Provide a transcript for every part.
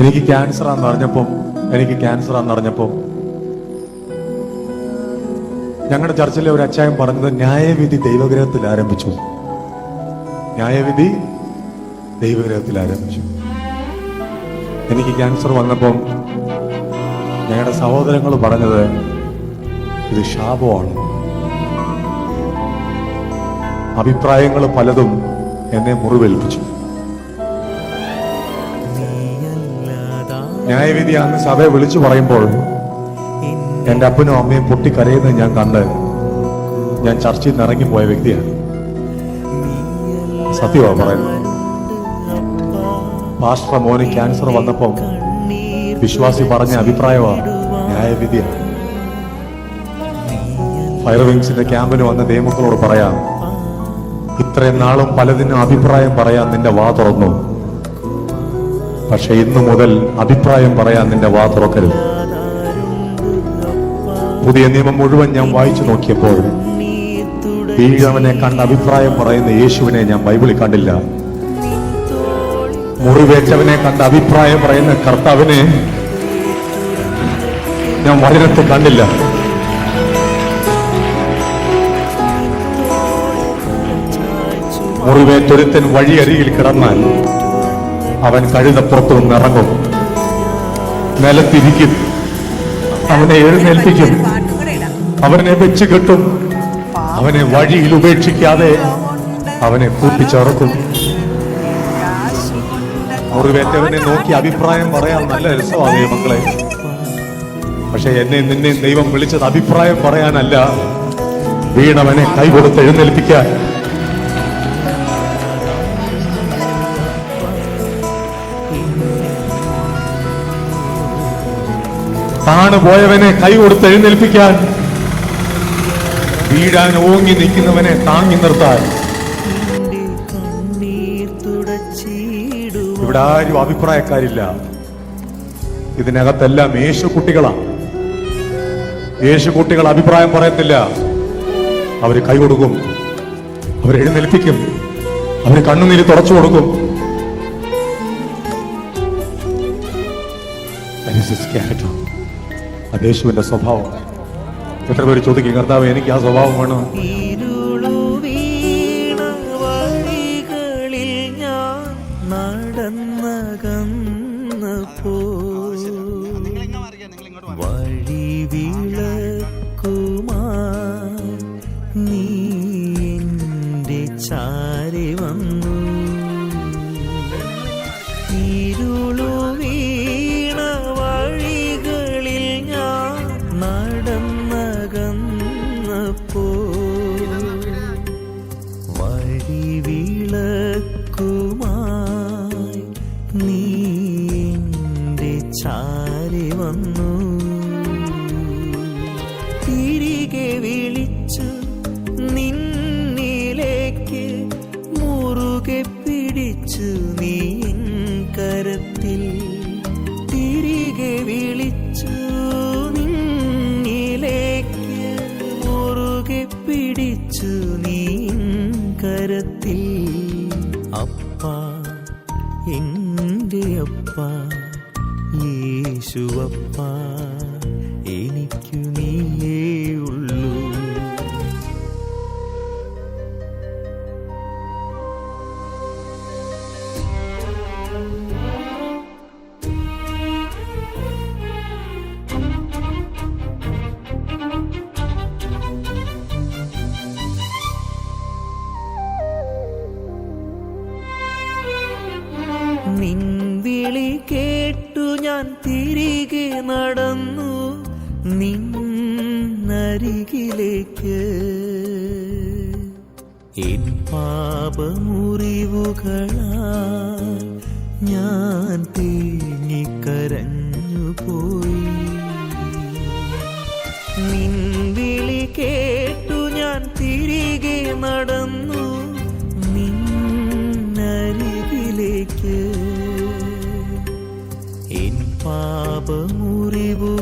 എനിക്ക് ക്യാൻസർ ആണെന്ന് അറിഞ്ഞപ്പം എനിക്ക് ക്യാൻസർ ആണെന്ന് അറിഞ്ഞപ്പം ഞങ്ങളുടെ ചർച്ചിലെ ഒരു അച്ചായൻ പറഞ്ഞത് ന്യായവിധി ദൈവഗ്രഹത്തിൽ ആരംഭിച്ചു. ന്യായവിധി ദൈവഗ്രഹത്തിൽ ആരംഭിച്ചു. എനിക്ക് ക്യാൻസർ വന്നപ്പം ഞങ്ങളുടെ സഹോദരങ്ങൾ പറഞ്ഞത് ഇത് ശാപമാണ്. അഭിപ്രായങ്ങൾ പലതും എന്നെ മുറിവേൽപ്പിച്ചു. ന്യായവിധി അന്ന് സഭയെ വിളിച്ചു പറയുമ്പോൾ എന്റെ അപ്പനും അമ്മയും പൊട്ടിക്കരയുന്നത് ഞാൻ കണ്ട് ഞാൻ ചർച്ചയിൽ നിന്ന് ഇറങ്ങിപ്പോയ വ്യക്തിയാണ്. സത്യമാണ് പറയുന്നത്. പാസ്റ്റർ മോന് ക്യാൻസർ വന്നപ്പോൾ വിശ്വാസി പറഞ്ഞ അഭിപ്രായമാണ് ന്യായവിധിയാണ്. ഫയർ വിങ്സിന്റെ ക്യാമ്പിന് വന്ന ദൈവങ്ങളോട് പറയാം ഇത്രയും നാളും പലതിനും അഭിപ്രായം പറയാൻ നിന്റെ വാ തുറന്നു. പക്ഷെ ഇന്നു മുതൽ അഭിപ്രായം പറയാൻ നിന്റെ വാ തുറക്കരുത്. പുതിയ നിയമം മുഴുവൻ ഞാൻ വായിച്ചു നോക്കിയപ്പോൾ വീഴവനെ കണ്ട അഭിപ്രായം പറയുന്ന യേശുവിനെ ഞാൻ ബൈബിളിൽ കണ്ടില്ല. മുറിവേറ്റവനെ കണ്ട അഭിപ്രായം പറയുന്ന കർത്താവിനെ ഞാൻ വചനത്തെ കണ്ടില്ല. മുറിവേറ്റൊരുത്തൻ വഴിയരികിൽ കിടന്നാൽ അവൻ കഴുതപ്പുറത്തു നിന്ന് ഇറങ്ങും. നിലത്തിരിക്കും. അവനെ എഴുന്നേൽപ്പിക്കും. അവനെ വെച്ച് കെട്ടും. അവനെ വഴിയിൽ ഉപേക്ഷിക്കാതെ അവനെ കൂട്ടിച്ചേർക്കും മുറിവേറ്റവനെ നോക്കി അഭിപ്രായം പറയാൻ നല്ല രസമാണ് ദൈവങ്ങളെ പക്ഷെ എന്നെ നിന്നെ ദൈവം വിളിച്ചത് അഭിപ്രായം പറയാനല്ല. വീണവനെ കൈ കൈകൊടുത്ത് എഴുന്നേൽപ്പിക്കാൻ. താണ് പോയവനെ കൈ കൊടുത്ത് എഴുന്നേൽപ്പിക്കാൻ. വീഴാൻ ഓങ്ങി നിൽക്കുന്നവനെ താങ്ങി നിർത്താൻ. ഇവിടെ ആരും അഭിപ്രായക്കാരില്ല. ഇതിനകത്തെല്ലാം യേശു കുട്ടികളാണ് യേശു കുട്ടികൾ അഭിപ്രായം പറയത്തില്ല. അവർ കൈ കൊടുക്കും. അവർ എഴുന്നേൽപ്പിക്കും. അവർ കണ്ണുനീര് തുടച്ചു കൊടുക്കും. That is his character. അത് യേശുവിന്റെ സ്വഭാവം. എത്ര പേര് ചോദിക്കും കർത്താവ് എനിക്ക് ആ സ്വഭാവം വേണം. വഴി വിളക്കുമാ നീ നടന്നകന്നപ്പോ വഴി വിളക്കുമായി നീ ചാരി വന്നു. തിരികെ വിളിച്ചു നിന്നിലേക്ക് മുറുകെ പിടിച്ചു നീ കരത്തിൽ അപ്പ എന്റെ അപ്പ യേശുവപ്പ എനിക്കു ഞാൻ തിരികെ നടന്നു നിന്നരികിലേക്ക്. എൻ പാപമുറിവുകളാ ഞാൻ തേങ്ങിക്കരഞ്ഞു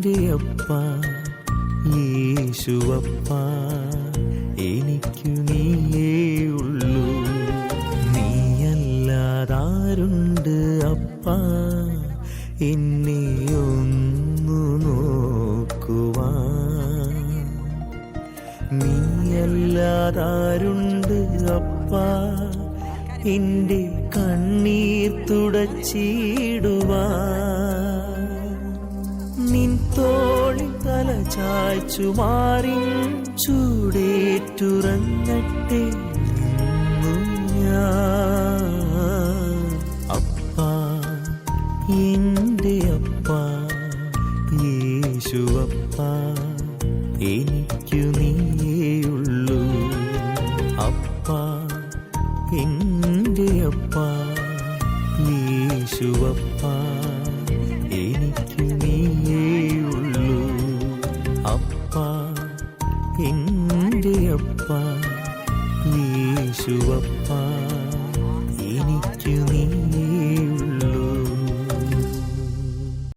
എന്റെ അപ്പ യേശുവപ്പ എനിക്കു നീയേ ഉള്ളൂ നീയല്ലാതാരുണ്ട് അപ്പ എന്നെ ഒന്നു നോക്കുവാൻ നീയല്ലാതാരുണ്ട് അപ്പ എന്റെ കണ്ണീർ തുടച്ചിടുവാൻ നിൻ തോളിൽ തല ചായ്ച്ചു മാറി ചൂടേറ്റുറങ്ങട്ടെ.